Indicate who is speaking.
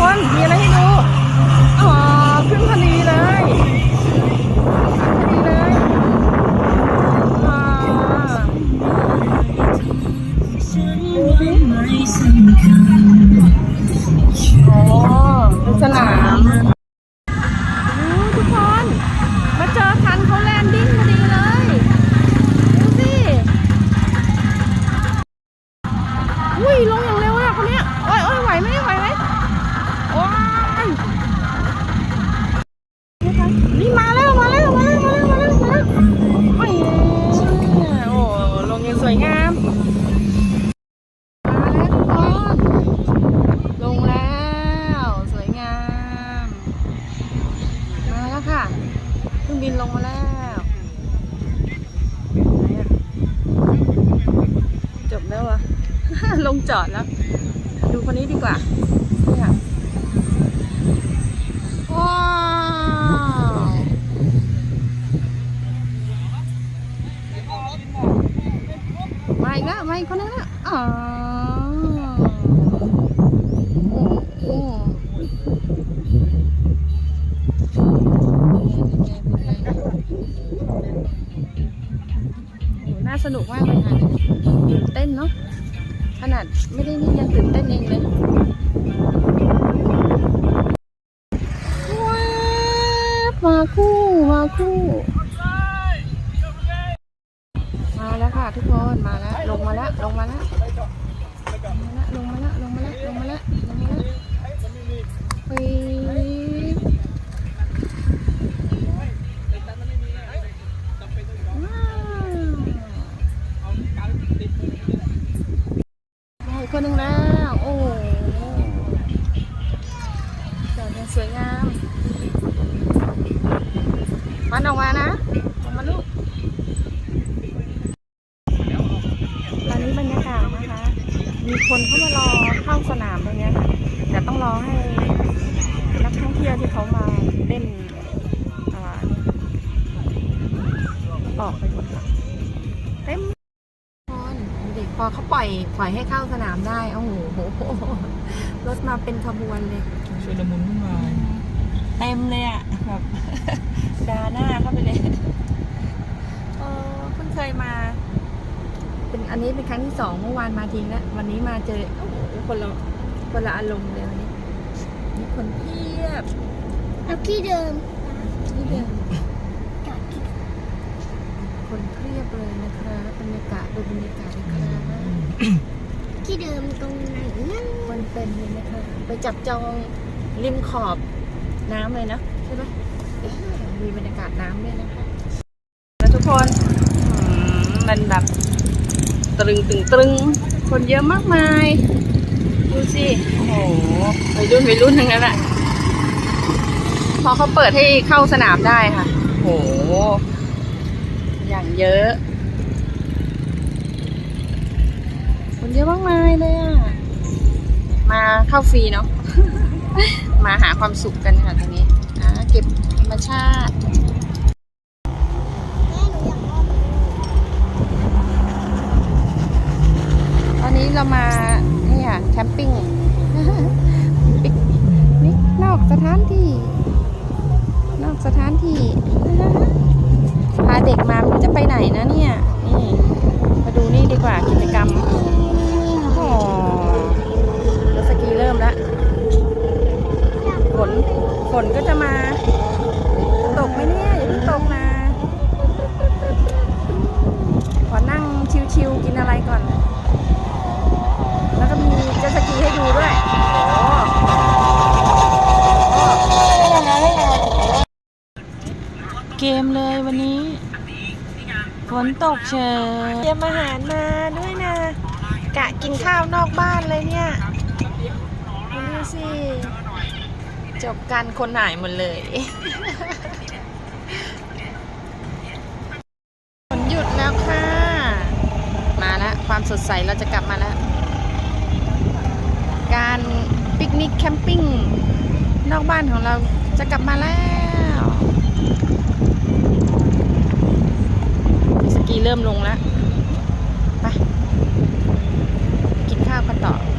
Speaker 1: คนมีอะไรให้ดูอ๋อขึ้นพอดีเลยพอดีเลยอ๋ออ๋อเป็นสนามโอ้ทุกคนมาเจอคันเขาแลนดิ้งพอดีเลยดูสิอุ้ยลงอย่างเร็วอะคนเนี้ยโอ้ยโอ้ยไหวไหมไหวไหม บินลงมาแล้วจบแล้วเหรอะลงจอดแล้ว ดูคนนี้ดีกว่าเนี่ยว้าวมาอีกแล้วมาอีกคนนึงแล้วอ๋อโอ้โหโอ้โห น่าสนุกมากเลยค่ะตื่นเต้นเนาะขนาดไม่ได้นี่ยังตื่นเต้นเองเลยว้ามาคู่มาคู่ มาแล้วค่ะทุกคนมาแล้วลงมาแล้วลงมาแล้วลงมาแล้วลงมาแล้วลงมาแล้วลงมาแล้วปี๊ดว้าว ได้คนหนึ่งแล้ว โอ้โหจอดอ ย่างสวยงามมันออกมานะออกมาลูกตอนนี้บรรยากาศนะคะ มีคนเข้ามารอเข้าสนามตรงนี้ค่ะแต่ต้องรอให้นักท่องเที่ยวที่เขามาเล่น เด็กพอเขาปล่อยปล่อยให้เข้าสนามได้ โอ้โห รถมาเป็นขบวนเลย
Speaker 2: ชุลมุนวุ่นวาย
Speaker 1: เต็มเลยอะแบบดาหน้าเข้าไปเลยเออเพิ่งเคยมา เป็นอันนี้เป็นครั้งที่สองเมื่อวานมาทิ้งแล้ววันนี้มาเจอโอ้โหคนละคนละอารมณ์เลยวันนี้มีคนเพียบ
Speaker 3: เอาที่เดิม
Speaker 1: ที่เดิม
Speaker 3: จอดที่
Speaker 1: คนเพียบเลยนะคะบรรยากาศดูบรรยากาศนะคะ
Speaker 3: ที่เดิมตรงไหนนั่น
Speaker 1: คนเต็มเลยนะคะ ไปจับจองริมขอบน้ำเลยนะใช่ไหมมีบรรยากาศน้ำด้วยนะคะแล้วทุกคนอืมมันแบบตรึงตึงตรึงคนเยอะมากมายดูสิโอ้โหวัยรุ่นวัยรุ่นทั้งนั้นแหละพอเขาเปิดให้เข้าสนามได้ค่ะ โอ้โห อย่างเยอะ คนเยอะมากมายเลยอะ มาเข้าฟรีเนาะ มาหาความสุขกันค่ะตรงนี้อ่าเก็บธรรมชาติ
Speaker 3: อยากเอา
Speaker 1: ตอนนี้เรามาเนี่ยแคมปิ้งปิกนิกนอกสถานที่ นอกสถานที่พาเด็กมา จะไปไหนนะเนี่ยนี่มาดูนี่ดีกว่ากิจกรรมโอ้รถสกีเริ่มแล้วฝนฝนก็จะมา ตกไหมเนี่ยอย่าเพิ่งตกนะขอนั่งชิวๆกินอะไรก่อน แล้วก็มีเจ็ตสกีให้ดูด้วย เกมเลยวันนี้ ฝนตกเฉยเตรียมอาหารมาด้วยนะ กะกินข้าวนอกบ้านเลยเนี่ยดูสิจบกันคนหายหมดเลยฝนหยุดแล้วค่ะ มาแล้วความสดใสเราจะกลับมาแล้ว การปิกนิกแคมปิ้งนอกบ้านของเราจะกลับมาแล้วสกี เริ่มลงแล้ว